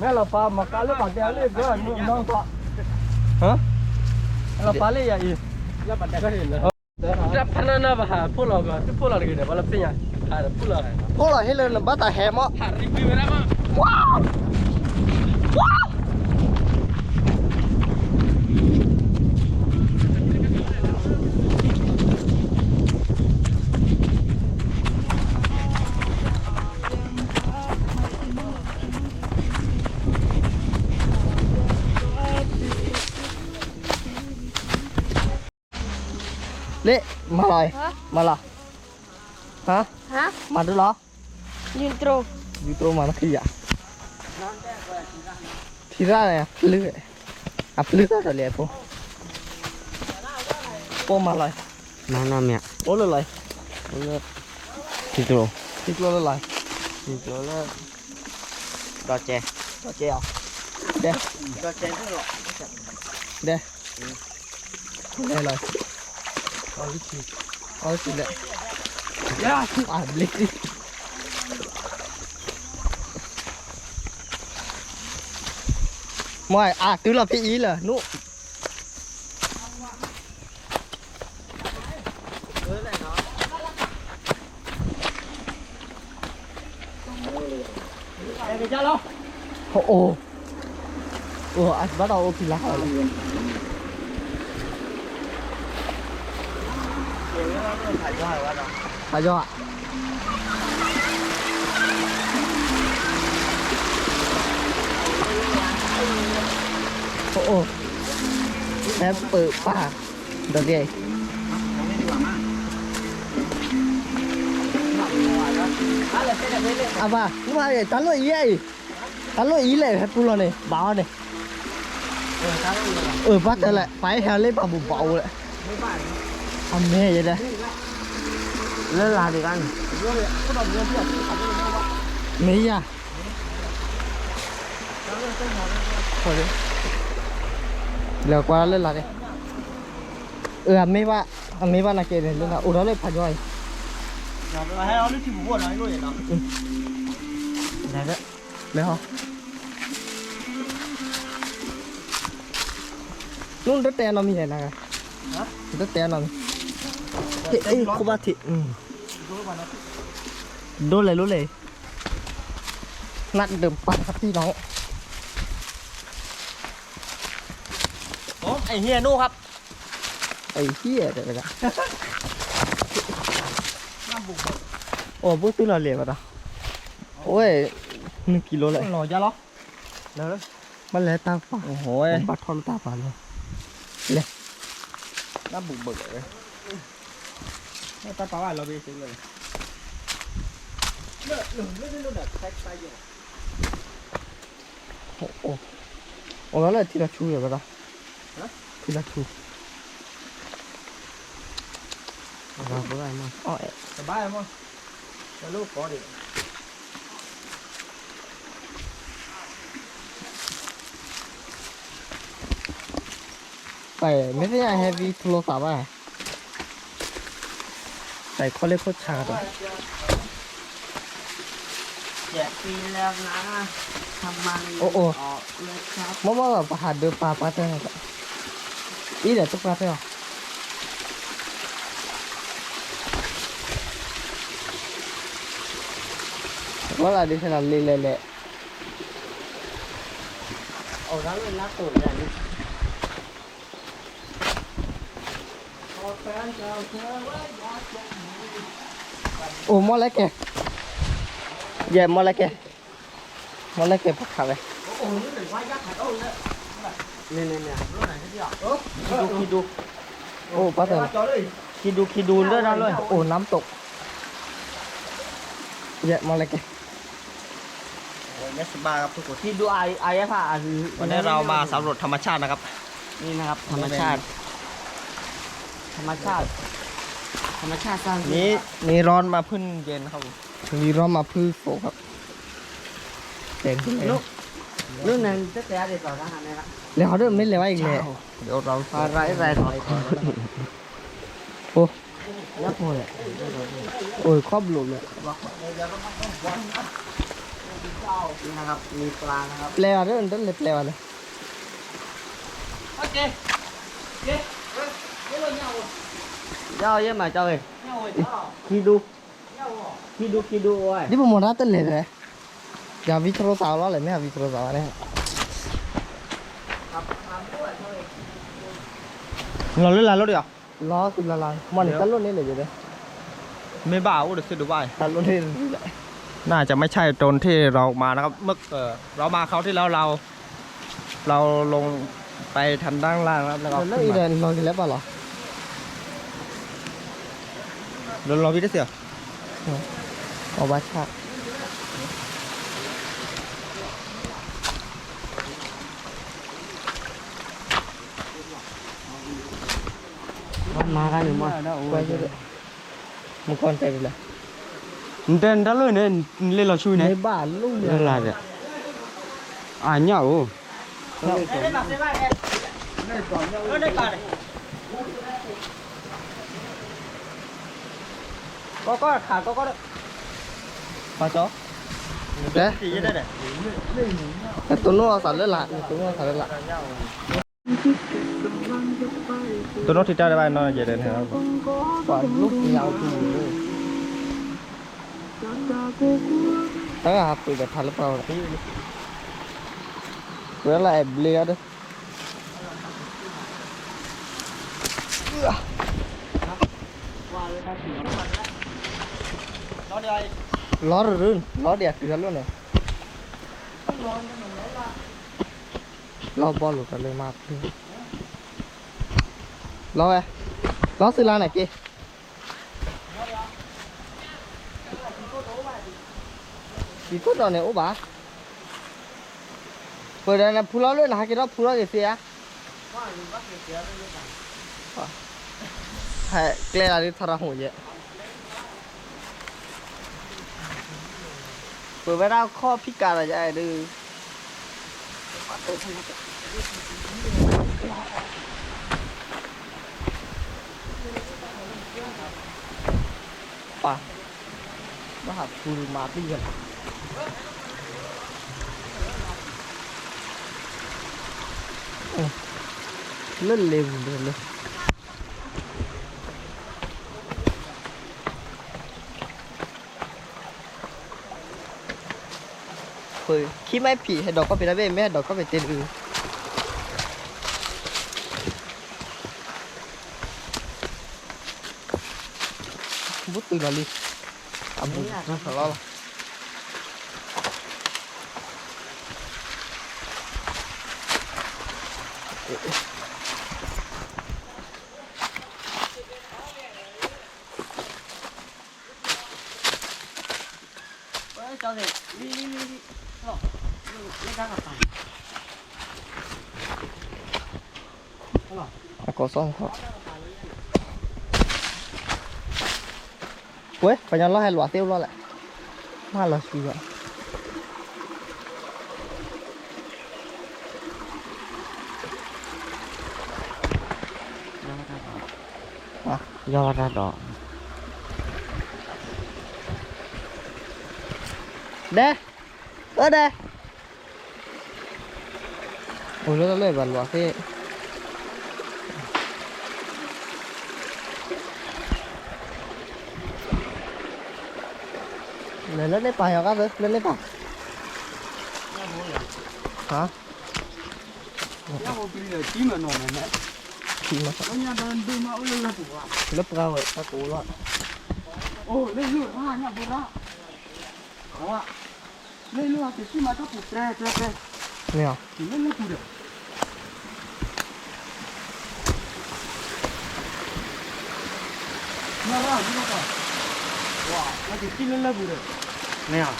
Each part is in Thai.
မဲလပါမကလည်းပါတယ်လေကနောင်းပါဟမ်လပါလေရည်လပါတယ်လေဒါဖနာနာဘာပိုလောကပိုလောကဘာလပညာဟာပိုလောပိုလောဟဲလဘတာဟဲမဟာရီဘီမနာမဝါဝါ เลยรับพนันนะบ้าพูดเราก็พูดเราเลยเดี๋ยวเราเป็นยังหาพูดเราพวกเราให้เลยบ้าตาแฮมอะหารีวิวนะมั้งว้าวว้าวเละมาเลยฮะ มาละฮะฮะมาดูเหรอยืนตรง Dito mana kia. Tira ya, pelu. Ah, pelu tak ada lihat po. Po malai. Mana mẹ? Oh lelai. Thịt lô. Thịt lo lelai. Thịt lô là đỏ chè. Có treo. Đây, Đỏ chè rất là đây. Đây rồi. Có cái gì? Có cái gì đấy. Ya, à, beli đi. Ngoài à, tức là cái ý là nụ. Ồ ồ Ồ anh bắt đầu ô kỳ lạ rồi cho ạ. Ồ, Em bự quá Được gì À bà, Nhưng mà để tán lội ý ấy. Tán lội ý lại hết bù lò này. Báo này. Ừ bắt lại. Ừ, phải heo lên bằng bù bầu lại. À mê vậy đây Lên là được ăn. Mê à Thôi đi Lờ qua lên là đi Ừ à mê ba À mê ba là kề này lên là Ủa đó lên phải rồi hay nó chỉ buồn nói luôn vậy đó Này đó Lấy không Luôn đất đen nó mi này nè Hả? Đất đen nó mi Thì ấy cô ba thị Ừ Đô lệ đô lệ Nặn đừng bắt phát đi nó ไอ้เฮียนู่ครับ Ấy hìa đấy vậy đó Ồ bút tư là liền vào đó Ôi Nâng kilo lại หล่อจ้าล้อเดี๋ยว Bắt lẽ ta phá โอ้โห Bắt thon ta phá luôn น้ำบุกเบิกเลย ตาปลาว่าเราไปซื้อเลยเลือดหนึ่งเลือดเลือดแท็กไปอยู่ Ồ ồ Ồ nó là thì là chú rồi vào đó Hả? Thì là chú Vào bữa ăn mà. Ồ สบายมั้งแล้วลูกขอดิ Phải mấy cái này heavy thu lô xả à Phải có lên cốt trà rồi แจกฟรีแล้วนะทำมันโอ้โอ้ออกเลยครับ Mama là hạt đưa pa pa thế này Ý là tức pa thế à Nó là đi thế nào lê lê lê โอ้แล้วเลยนักตุ๋นเลย นี่ Ồ mò lấy kìa Dạ mò lấy kìa Mò lấy kìa bắt khả về นี่นี่นี่ Khi đu Ồ bắt rồi จอเลยคิดดูคิดดูด้วยนะเลย Ồ nắm tục Dạ mò lấy kìa เนสบาครับทุกคนคิดดูไอ้ไอ้ผ่าวันนี้เรามาสำรวจธรรมชาตินะครับ นี่นะครับ ธรรมชาติ ธรรมชาติ ธรรมชาติสร้างนี้นี่ร้อนมาพึ่งเย็นครับผมมีร้อมมาพืชโฟครับเต็มที่เลยลูกลูกนั้นจะแต่เด็กต่อทหารเลยละแล้วเขาเริ่มไม่เลยว่าอีกแล้วเดี๋ยวเราอะไรอะไรถอยถอยโอ้แล้วพอเลยโอ้ยครอบหลุมเลยนี่นะครับ มีปลานะครับแปลว่าเรื่องต้นเลยแปลว่าเลย giao với mà cho ơi khi đu khi đu khi đu ơi นี่ผมมองหน้าต้นเลยเลยอย่าวิเค ราะห์สาวล้อเลยไม่เอาวิเคราะห์สาวเนี่ยเราเล่นอะไรรถเดียวล้อสิบละลังมันตัดรุ่นนี้เลยอยู่เลยไม่บ้าอุดสิดูบ้าตัดรุ่นนี้เลยน่าจะไม่ใช่ตนที่เรามานะครับเมื่อเออเรามาเขาวที่แล้วเรา เราลงไปทางด้านล่างนะครับแล้วก็แล้วอีเดนลองกินแล้วเปล่าหรอ เราเราพี่ได้เสียเอาบัชชา mà cái nữa mà ไว้เยอะมังกรใจไปเลย tên đó luôn nên lên là chui ใน này บ้านลูกเนี่ย lên là được à nhau có có khả có có đấy có chó เด้ gì đây này แต่ ตัวนู้นเอาสารเลือดละตัวนู้นเอาสารเลือดละ tôi nói thì ra đây bài nó về đến hả ก่อนลูกยาวถูเลยตั้งแต่คุย แบบทันหรือเปล่าเวลาแอบเลียด้วย nó đi đây ล้อรื่นล้อเดียกเกลือ luôn này ล้อบอลหลุดกันเลยมากพี่ล้อไงล้อซื้อร้านไหนกี้กี่ก็ตอนเนี่ยโอ้บ้าเปิดอะพูดล้อเลยนะฮะกี่รอบพูล้อกี่เสียให้เกลืออะไรทาราหัวเยอะ เปิดไว้ได้ข้อพิการอะไรดื้อป่ะมาหาคูมาตีกันเล่นเร็วเลย เลยเฮ้ยคิดไม่ผีให้ดอกก็เป็นระเบิดไม่ให้ดอกก็เป็นเต้นอือบุตรตื่นแล้วลิอะบุตรน่าสลอละ cho thì đi đi đi đi Rồi, lên ra gặp phải อะกดซ่องเขาเว้ยไปยัน ล้อให้หลวเตี้ยวล้อแหละมาและชีวะอะ do ra đỏ เด้เออเด้โอ้ยแล้วเลยบันวะพี่เลยเล่นได้ไปเหรอครับเล่นได้ปะฮะ nhau bây giờ chỉ mà nổi này ขี่มา nó nhà đơn đi mà ôi lên là tủ à เล็บเราเลยตะกูรอด ôi lên lửa ha nhà bữa đó có ạ လေလေအစီမတော့ပူပရပရပရလေအောင်ဒီလေလေပူတယ်နာရာဒီကောဝါအဲ့ဒီကိလေလေပူတယ်နေအောင်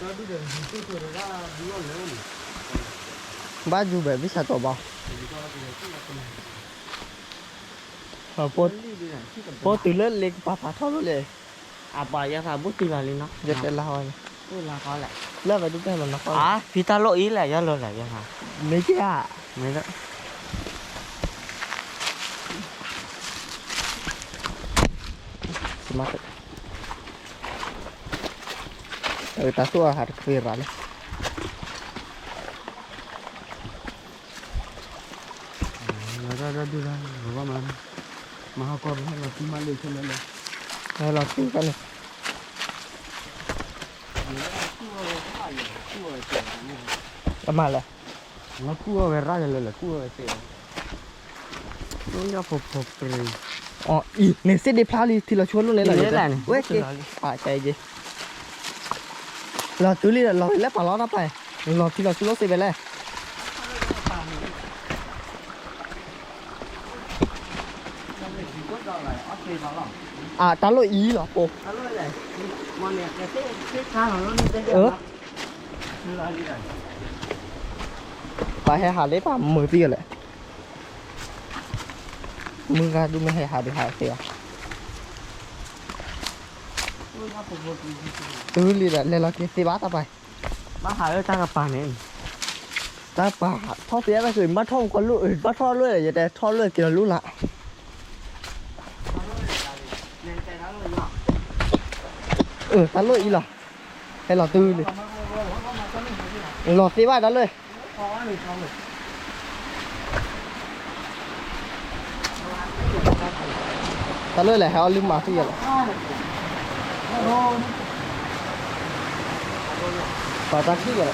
တော်တူတယ်ဒီကိုတော်ရတာဒီလိုလဲဘာဂျူပဲဝိစာတော့ပါပေါ်ပေါ်တူလက်လက်ပါပါထောက်လို့လေาเท่าเลย à bà ra thà bút đi vào lên nó จะเป็นเราเนี่ย tôi là khó lại เลิกไปทุกแม่มันนะ à ใช่อะ mấy đó สมาร์ท Ừ, ta xua hạt kia ra đấy. แล้วก็ดูแลหรือว่ามันมาหากรให้เราที่มาเลยใช่ไหมล่ะ Đây là xua cái này. ประมาณเลยแล้วกู้เอาไว้ร่างเลยแหละกู้เอาไว้เสียต้องยาพบพบเลย อ๋ออีเนี่ยเส้นเดพลาลีที่เราชวนลูกเลยเหรอนี่แหละนี่เว้ยเกป่าใจเจเราตื้อลีเราแล้วป่าล้อนะไปเราที่เราซื้อรถเซเว่นเลยอ่าตาโลอีเหรอโปมันเนี่ยแค่แค่ข้างของเรานี่ได้เออไปให้หาได้ป่ะมือตีกันเลยมึงก็ดูไม่ให้หาไปหาเสียตื้อลีเลยเราเกสิบ้าต่อไปมาหาเออตากระปาเนี่ยตาป่าท่อเสียก็คือมาท่องคนรู้อื่นมาท่อเรื่อยอย่าแต่ท่อเรื่อยกินรู้ละ ออตาเลื่อยอีหรอให้เราตื้อเลยหลอดสิว่าตาเลื่อยตาเลื่อยแหละให้เอาลืมมาที่อะไรป่าตาขี้อะไร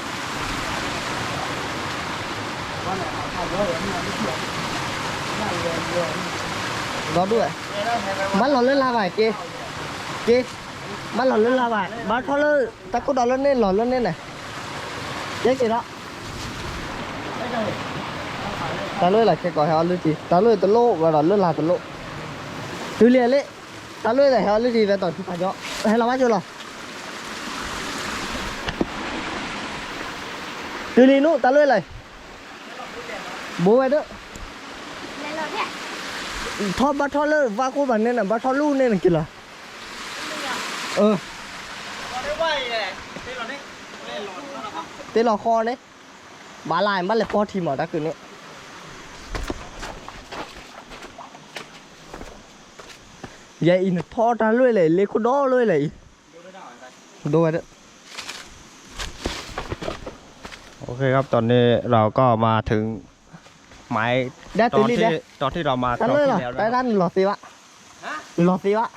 đó đuổi mắt lò lên la vải kì kì mắt lò lên la vải mắt thôi lên ta có đỏ lên lên lò lên lên này đấy kì đó ta lưỡi là cái cỏ heo lưỡi gì ta lưỡi ta lô và đỏ lưỡi là ta lô thứ liền đấy ta lưỡi là heo lưỡi gì về tỏi thì phải đó hay là bao nhiêu lò thứ liền nụ ta lưỡi này bố mày đó ทอดบัตทอดเลยว่ากูแบ บนี้น่ะบัตทอดลูกเนี่ยน่ะกินเหรอเออเตะหลอคอเนี่ยบาลายมันเลยพอทีมหมอตะคืนนี้ยายอินทอดตาเลยเลยเล็กกูดอเลยเลยดูไว้เด้อโอเคครับตอนนี้เราก็มาถึงหมายได้ตตีอนลีที่ได้ตอนที่เรามาตาตอนเลยเหรอที่แล้วได้นะด้านหลอดสิวะหลอดสิวะ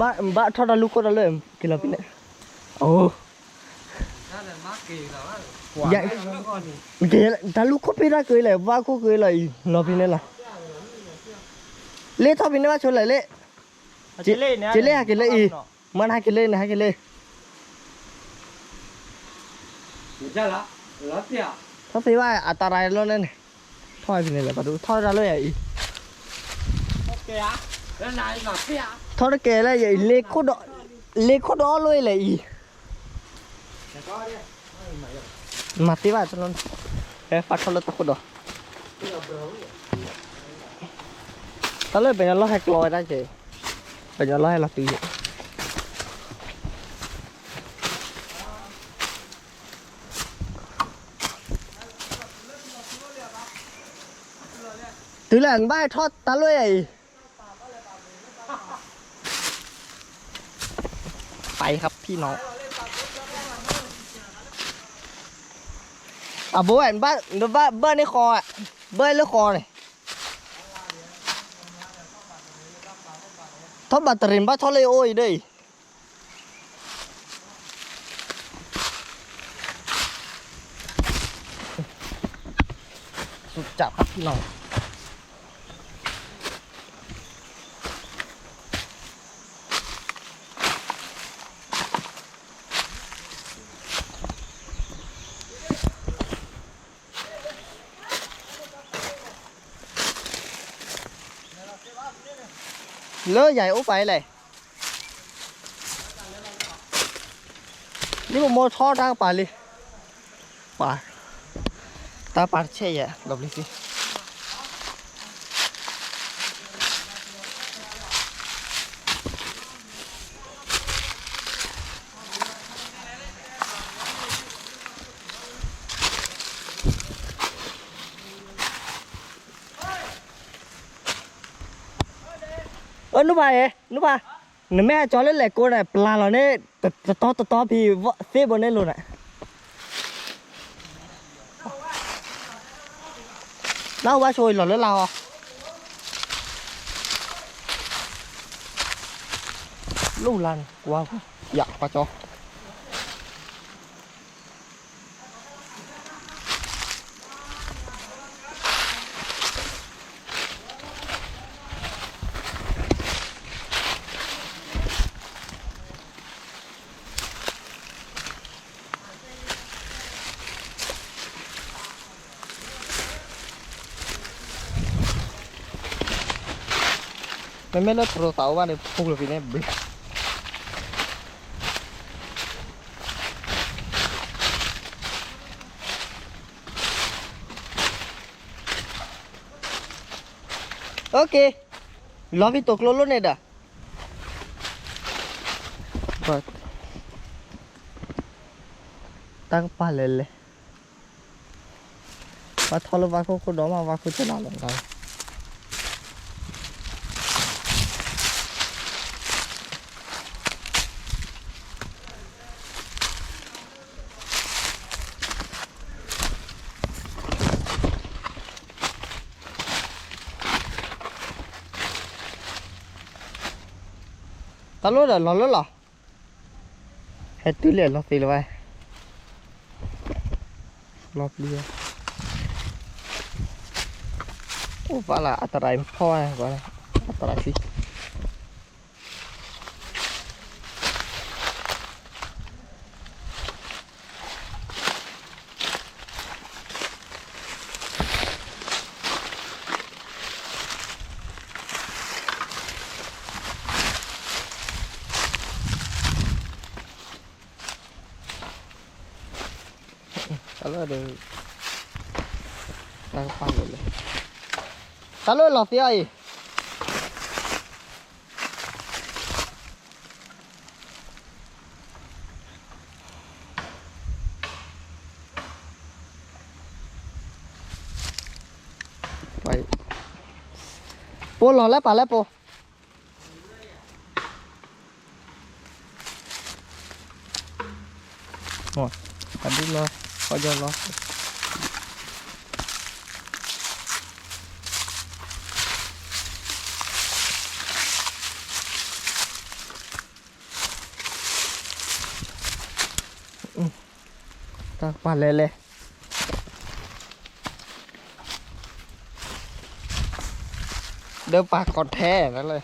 บ้าบ้าทอดตาลูกก็ได้เลยกินแล้วพี่เนี่ยโอ้ Dạ. Kìa, ta lúc có biết ra cười lại, va có cười lại, nó bên đây là. Lê thao bên đây ba chuột lại lê. Chị lê chị lê hai cái lê y, mang hai cái lê này hai cái lê. จะละแล้วเสีย Thao thấy ba à ta rai luôn đây này. Thôi bên này là bắt đầu thôi ra lê ấy. โอ เคอะแล้วนายหนักเสีย Thôi nó kể là vậy lê có đó lê có đó luôn lại y. Mặt tí ba cho nó. Ê, phát thôi là tao có đó. Tao lên bên nó hack lòi ra chị. Bên nó lòi là tùy. ถือแหลนบ้ายทอดตะลุยไป ครับพี่น้องอะบัวเห็นบ้านบ้านเบิ้ลในคออะเบิ้ลในคอเลยทอดบัตรเรนบ้าทอดเลยโอ้ยเด้ยสุดจับครับพี่น้อง lỡ dạy úp vậy này nếu mà mua thọ ra bà đi bà ta bà xe vậy đọc đi นุบาเอ๋นุบานแม่จอเล่นแหลกโกนปลาเราเนี่ยตะตอตะตพี่เสียบนได้ลุนอะเล่าว่าช่วยหล่อแล้วเราลู่ลันว่าอยากปลาจอ พวกเราพี่เนี่ยบล็อกโอเครอพี่ตกลงแล้วเนี่ยด่ะก็ตั้งปาเลยเลยว่าทอลว่าเขาคนน้องมาว่าคุณจะนอนหลังกัน ตลอดเหรอหลอนแล้วเหรอเฮ็ดตื้อเลยญรอตีเลยไว้รอบเรียโอ้ฟ้าละอันตรายพ่อนะก่อนนะอันตรายสิตาลุดเดี๋ยวตั้งปั้นเลยเลย ลลอตีไปปูหลอกแล้วป่ะแล้วปูหมดอันนี้รอขอเดี๋ยวรอ ตั้งปั้นเลยเลยเดินปากกอดแท้นั่นเลย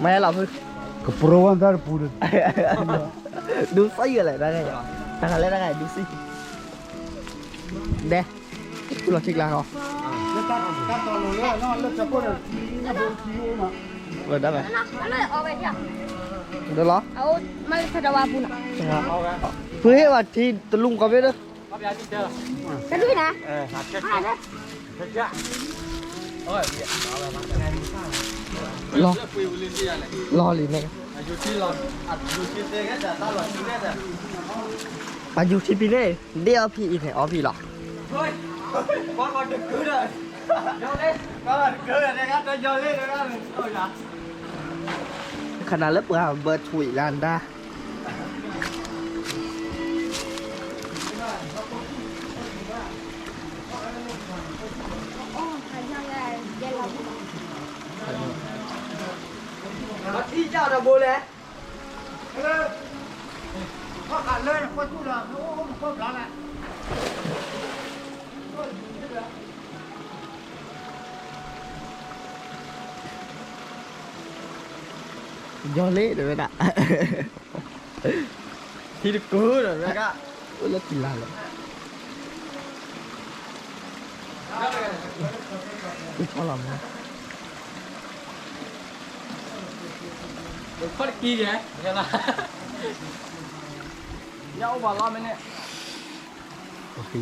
ไม่ให้เราเพิ่ง Keperluan dari pura. ดูไส้อะไรได้ไงทางอะไรได้ไงดูสิ เด้กูรอชิกลาเขา Letak kata lo ya, no letak pun. Ini baru kilo nak. เปิดได้ไหม Mana awak dia? เดี๋ยวรอ Awak malah sedang wabu nak. เพื่อให้ว่าที่ตะลุงก็ไม่ได้เอาไปเอาที่เจอ Kedua nak. เออหาเช็ด Ada. เช็ดจ้ะโอ้ยเดี๋ยวเอาไปมาไงมึงข้างรอเลือกคุยวิลินเดียเลยรอหรือไงอยู่ที่เราอัดอยู่ที่เต้ก็จะตลอดที่นี่แต่ อายุที่พี่เน่เดียวพี่อีกไหนอ๋อพี่หรอเฮ้ยว่าก่อนดึกคืนเลยยอเล่ก็คืนนะครับจะยอเล่นะครับโอ้ยนะขนาดเล็บเปลือกเบิร์ดถุยลานได้ Oh, jangan dia labu. ที่เจ้าตะโบเลย kat le, kau tu lah. Oh, kau belalak. ยอเล่เดี๋ยวนะที่ดึกคืนเลยก็แล้วกินลานเล ยอุ๊ยพอหลับนะข้อกี่แกใช่ไหมยาวบาล้อไหมเนี่ยโอเค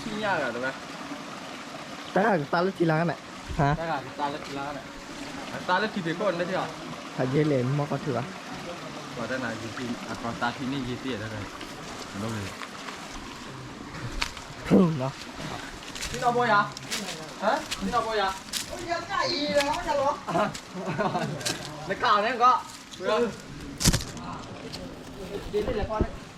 ขี้ยากอะถูกไหมแต่ถ้าตาลุกินลานน่ะฮะได้ค่ะตาเล็กล้านอะตาเล็กทีเดียวก่อนได้ที่หรอถ้าเยเลนมอกก็ถือว่าเ có đây là gì thì à còn ta thì nên gì thì ở đây đâu rồi พรุ่งเนาะ đi đâu bôi à hả đi đâu bôi à ยังไงแล้วจะหรอ nó cào đấy có được khảo này ra ta ta lớp à nhát thì đã ừ khá lên nhau lên thằng có lớp đố đi hơn này nó thằng đố là không là ui thằng nó phản lên nhau chút có đi rồi อะกุยกุยโดนเลยตอนแ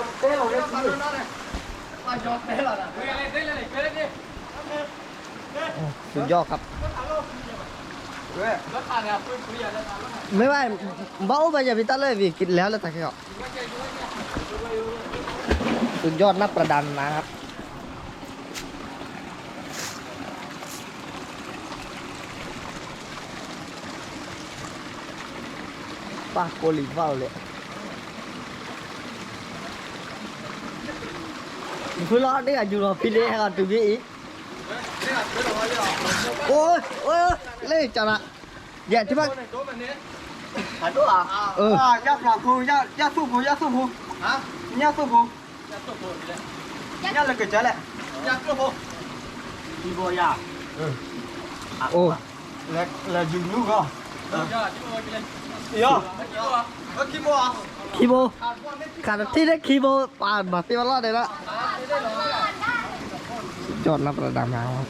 ะทอนเลยสุดยอดครับ nó thằng này tôi quý à nó thằng nó ไม่ว่าเบ้าไปอย่าไปตัดเลยวิกินแล้วแล้วแต่แค่สุดยอดนักประดันนะครับป้าโกลิเฝ้าเลย cứ lo đấy à, là dù nó phi đấy hay là từ vị ôi ôi lên chào ạ dạ chứ bác hả đố à? Ừ. À giá là khu giá giá sụp khu giá sụp khu hả? Giá sụp khu giá sụp khu giá là cái trái này giá sụp khu đi bộ ya ừ. Ô là là dùng nước không? Yo, Kibo. Kibo. Cả thi đấy Kibo, bạn mà tiêu lo đấy đó. ยละจอดรับประดับน้ำครับ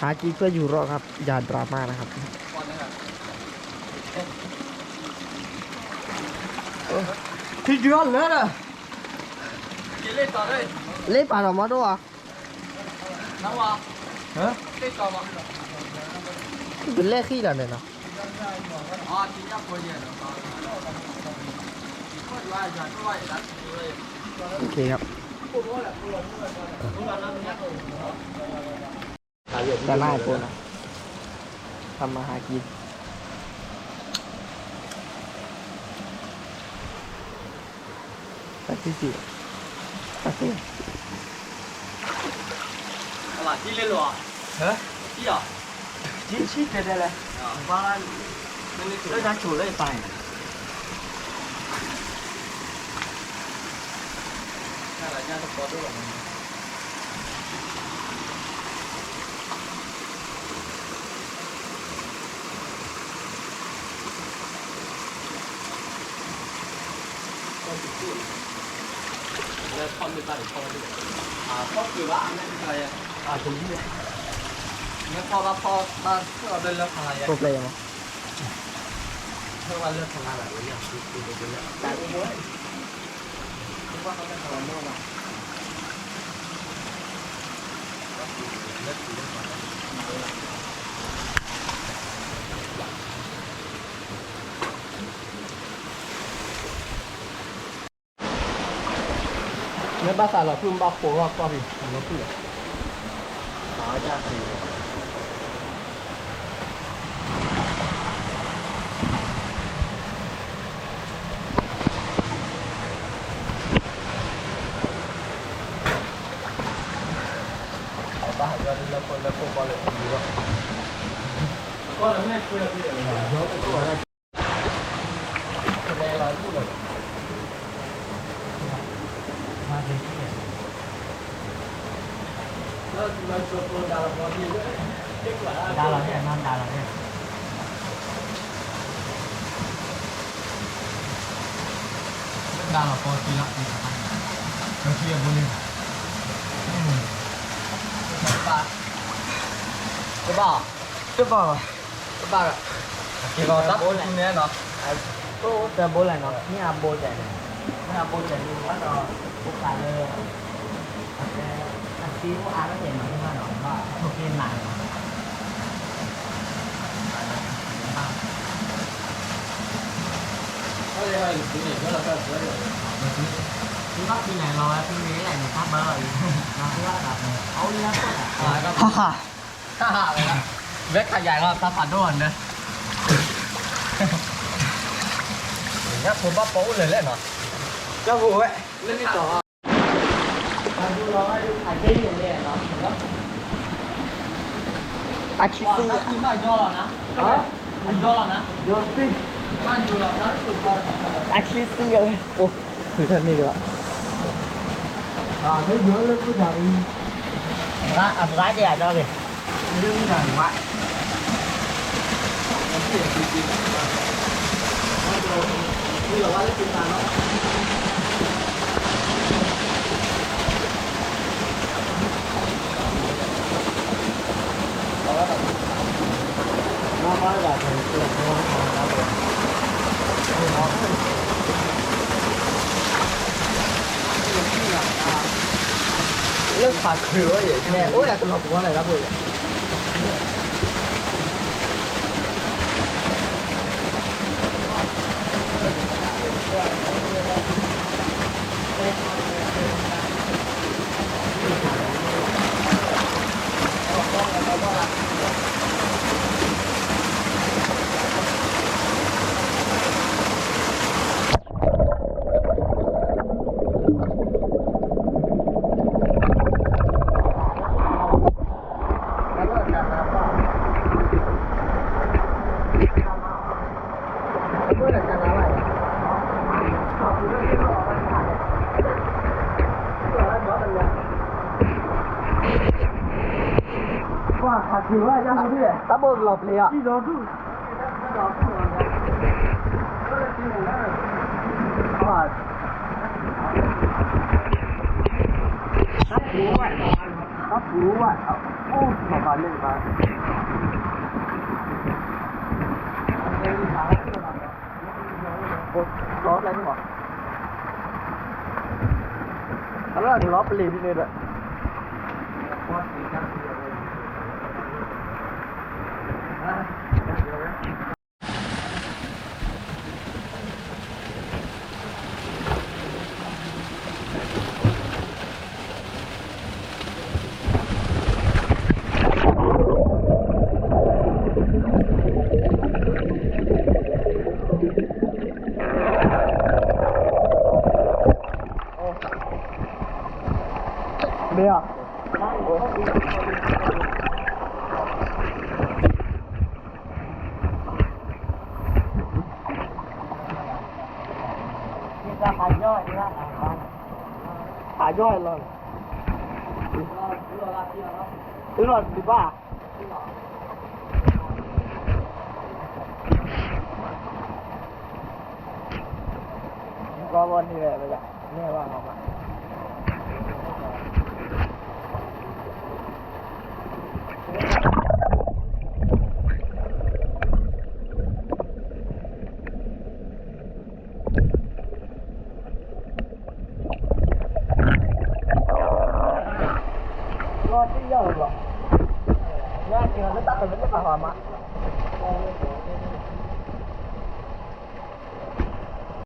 หาจีเพื่ออยู่รอดครับอย่าดราม่านะครับ Tijuan nữa rồi. Lấy tờ đây. Lấy bà nào mà đâu à? Nào à? Hả? Lấy tờ mà. Cái lấy khi là này nào? À, chỉ nhắc coi gì nào. โอเคครับแต่หน้าไอ้โฟนทำมาหากิน Спасибо. Спасибо. 好吧，你来了，啊，你啊，你去这边来，啊，把那个那家酒类摆。那人家都包住了。 ครบหรือว่าอันนั้นอะไรอะอ่าตรงนี้เนี่ยพอมาพอมาเราเดินแล้วกายไอะครบเลยมั้งเพื่อว่าเลือกทำงานแบไนี้เนี่ยคือคืเป็นเรื่องแต่กูไม่คิดว่าเขาจะทำอะไรบ้างเลือกคือเลือกอะไร asa la pun ba ko wa ko bi lo ku ba ja si ba ja ni la ko la ko ba le ku wa ko la me ku la bi la ko la ku la รเนาะนี่อาโบใจเลย à ไม่เอาโปรเจกต์ดูว่าเราโอกาสเลยแต่ อันซีว่าอาร์ก็เห็นหน่อยที่ว่าหน่อยว่าโอเคหนักที่ว่าที่ไหนราที่นี้แหละเนี่ยครับเบอร์อีกนะที่ว่าแบบเอาเนี้ยก็ฮ่าฮ่าฮ่าฮ่าเลยนะเวทขยายก็ซัพพอร์ตด้วยนะเนี่ยผมว่าโป๊เลยแหละเนาะเจ้าผู้เว้ยเล่นนี่ต่อ มาดูเราให้ดูถ่ายได้ยังไงเนาะอาชีพซื้อที่มาย่อแล้วนะฮะมันย่อแล้วนะย่อสิมันย่อแล้วนะสุดยอดอาชีพซื้อเลยโอ้คือท่าน มาบ้านอยากเห็นเกิดมารับผมเรื่องปากคือว่าอย่างแม่โอ้ยอยากจะมาผมว่าอะไรับเพื่อไหร่จะอะไรว่าขาดคือว่ายังไงพี่ตะบน หลบเลยอะ đi đó cứ ว่า cắt búa vậy cắt búa vậy ô mà bà lên bà ล้ออะไรนี่หรอแล้วถึงล้อปลี่ยนที่นี่ด้วย เบียร์ นี่ก็ ขาย่อยนะขาย่อยเลยซื้อหลอดดีป่ะก็วันนี้แหละไปจ้ะนี่ว่าเอามา